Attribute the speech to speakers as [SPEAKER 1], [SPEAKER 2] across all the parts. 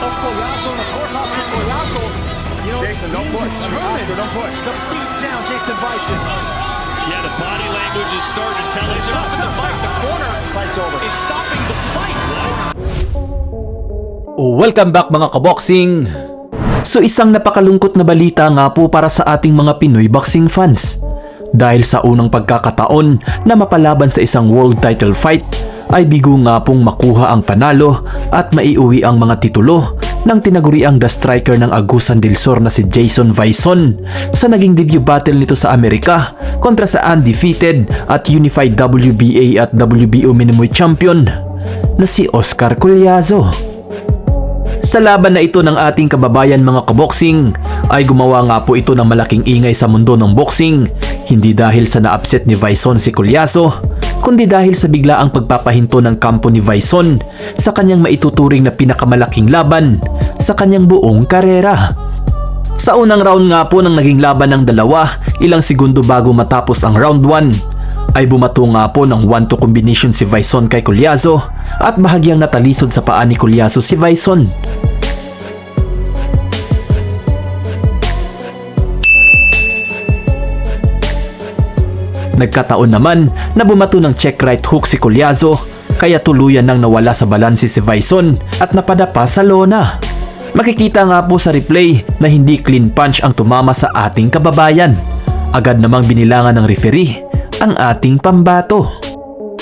[SPEAKER 1] of Collazo, and of course, Oscar Collazo, you know,
[SPEAKER 2] Jason, don't push.
[SPEAKER 1] determined
[SPEAKER 2] Oscar, don't push.
[SPEAKER 1] to beat down Jason Bison.
[SPEAKER 3] Yeah, the body language is starting to tell us
[SPEAKER 1] Stopping the fight, the corner
[SPEAKER 2] Fight's over.
[SPEAKER 1] is stopping the fight.
[SPEAKER 4] Welcome back mga kaboxing! So isang napakalungkot na balita nga po para sa ating mga Pinoy boxing fans. Dahil sa unang pagkakataon na mapalaban sa isang world title fight, ay bigo nga pong makuha ang panalo at maiuwi ang mga titulo ng tinaguriang the striker ng Agusan del Sur na si Jason Vison sa naging debut battle nito sa Amerika kontra sa undefeated at unified WBA at WBO minimum champion na si Oscar Colliazo. Sa laban na ito ng ating kababayan mga kaboksing ay gumawa nga po ito ng malaking ingay sa mundo ng boxing hindi dahil sa na-upset ni Vison si Colliazo kundi dahil sa biglaang pagpapahinto ng kampo ni Vison sa kanyang maituturing na pinakamalaking laban sa kanyang buong karera. Sa unang round nga po ng naging laban ng dalawa, ilang segundo bago matapos ang round 1, ay bumato nga po ng 1-2 combination si Vison kay Colliazo at bahagyang natalisod sa paa ni Colliazo si Vison. Nagkataon naman na bumato ng check right hook si Colliazo kaya tuluyan nang nawala sa balanse si Vison at napadapa sa lona. Makikita nga po sa replay na hindi clean punch ang tumama sa ating kababayan. Agad namang binilangan ng referee ang ating pambato.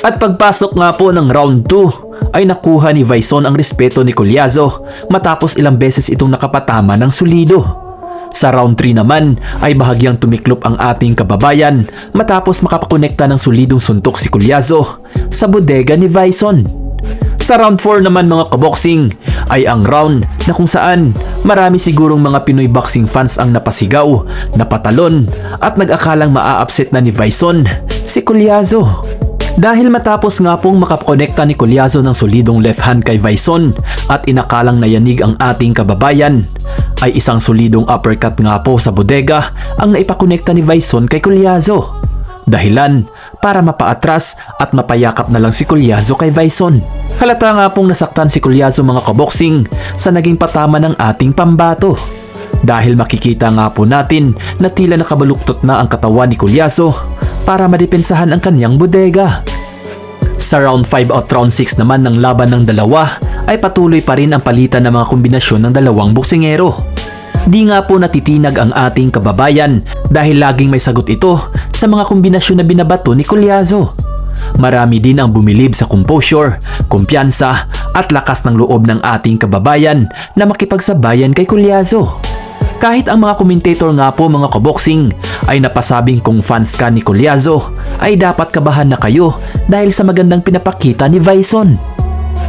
[SPEAKER 4] At pagpasok nga po ng round 2 ay nakuha ni Vison ang respeto ni Colliazo matapos ilang beses itong nakapatama ng sulido. Sa round 3 naman ay bahagyang tumiklop ang ating kababayan matapos makapakonekta ng solidong suntok si Colliazo sa bodega ni Vison. Sa round 4 naman mga kaboxing ay ang round na kung saan marami sigurong mga Pinoy boxing fans ang napasigaw, napatalon at nag-akalang maa-upset na ni Vison si Colliazo. Dahil matapos nga pong makakonekta ni Colliazo ng solidong left hand kay Vison at inakalang nayanig ang ating kababayan, ay isang solidong uppercut nga po sa bodega ang naipakonekta ni Vison kay Colliazo. Dahilan para mapaatras at mapayakap na lang si Colliazo kay Vison. Halata nga pong nasaktan si Colliazo mga kaboksing sa naging patama ng ating pambato. Dahil makikita nga po natin na tila nakabaluktot na ang katawan ni Colliazo para madepensahan ang kanyang bodega. Sa round 5 at round 6 naman ng laban ng dalawa ay patuloy pa rin ang palitan ng mga kombinasyon ng dalawang boksingero. Di nga po natitinag ang ating kababayan dahil laging may sagot ito sa mga kombinasyon na binabato ni Colliazo. Marami din ang bumilib sa composure, kumpiyansa at lakas ng loob ng ating kababayan na makipagsabayan kay Colliazo. Kahit ang mga commentator nga po mga kaboksing ay napasabing kung fans ka ni Colliazo ay dapat kabahan na kayo dahil sa magandang pinapakita ni Vison.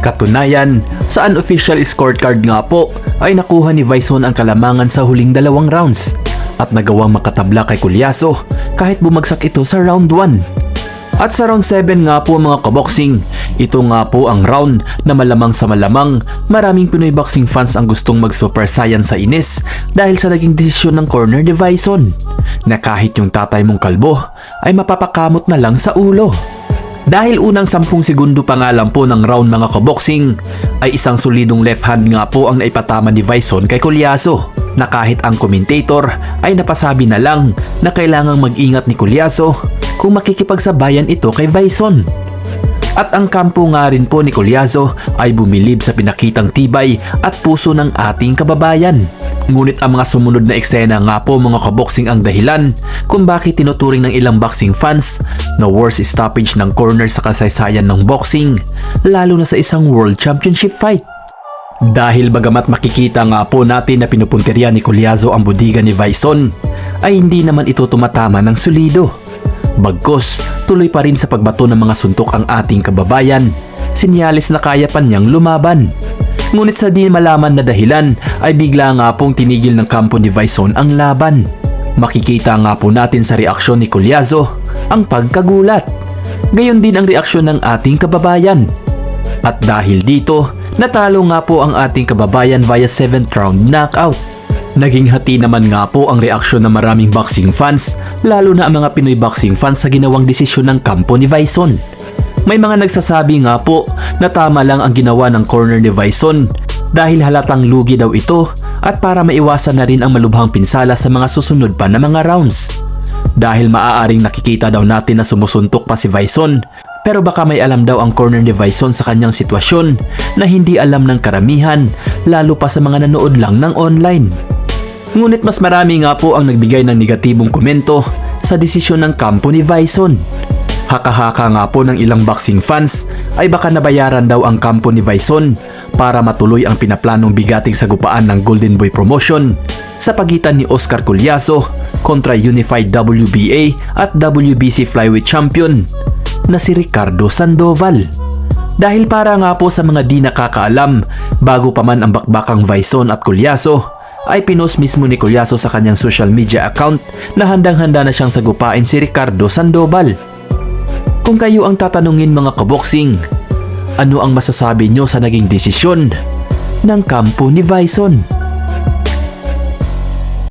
[SPEAKER 4] Katunayan, sa unofficial scorecard nga po ay nakuha ni Vison ang kalamangan sa huling dalawang rounds at nagawang makatabla kay Colliazo kahit bumagsak ito sa round 1. At sa round 7 nga po mga kaboksing, ito nga po ang round na malamang sa malamang maraming Pinoy boxing fans ang gustong mag super saiyan sa inis dahil sa naging desisyon ng corner ni Vison na kahit yung tatay mong kalbo ay mapapakamot na lang sa ulo. Dahil unang 10 segundo pa nga lang po ng round mga kaboksing ay isang solidong left hand nga po ang naipatama ni Vison kay Colliazo na kahit ang commentator ay napasabi na lang na kailangang mag-ingat ni Colliazo kung makikipagsabayan ito kay Vison. At ang kampo nga rin po ni Colliazo ay bumilib sa pinakitang tibay at puso ng ating kababayan. Ngunit ang mga sumunod na eksena nga po mga kaboksing ang dahilan kung bakit tinuturing ng ilang boxing fans na worst stoppage ng corner sa kasaysayan ng boxing lalo na sa isang world championship fight. Dahil bagamat makikita nga po natin na pinupunteriya ni Colliazo ang budiga ni Vison, ay hindi naman ito tumatama ng solido. Bagkos, tuloy pa rin sa pagbato ng mga suntok ang ating kababayan. Sinyalis na kaya pa niyang lumaban. Ngunit sa di malaman na dahilan ay bigla nga pong tinigil ng kampo ni Vison ang laban. Makikita nga po natin sa reaksyon ni Colliazo ang pagkagulat. Gayon din ang reaksyon ng ating kababayan. At dahil dito, natalo nga po ang ating kababayan via 7th round knockout. Naging hati naman nga po ang reaksyon ng maraming boxing fans, lalo na ang mga Pinoy boxing fans sa ginawang desisyon ng kampo ni Vison. May mga nagsasabi nga po na tama lang ang ginawa ng corner ni Vison dahil halatang lugi daw ito at para maiwasan na rin ang malubhang pinsala sa mga susunod pa na mga rounds. Dahil maaaring nakikita daw natin na sumusuntok pa si Bison pero baka may alam daw ang corner ni Bison sa kanyang sitwasyon na hindi alam ng karamihan lalo pa sa mga nanood lang ng online. Ngunit mas marami nga po ang nagbigay ng negatibong komento sa desisyon ng kampo ni Bison. Haka-haka nga po ng ilang boxing fans ay baka nabayaran daw ang kampo ni Bison para matuloy ang pinaplanong bigating sagupaan ng Golden Boy promotion sa pagitan ni Oscar Culyaso kontra Unified WBA at WBC Flyweight Champion na si Ricardo Sandoval. Dahil para nga po sa mga di nakakaalam, bago pa man ang bakbakang Bison at Culyaso, ay pinost mismo ni Culyaso sa kanyang social media account na handang-handa na siyang sagupain si Ricardo Sandoval. Kung kayo ang tatanungin mga kaboksing, ano ang masasabi nyo sa naging desisyon ng kampo ni Bison?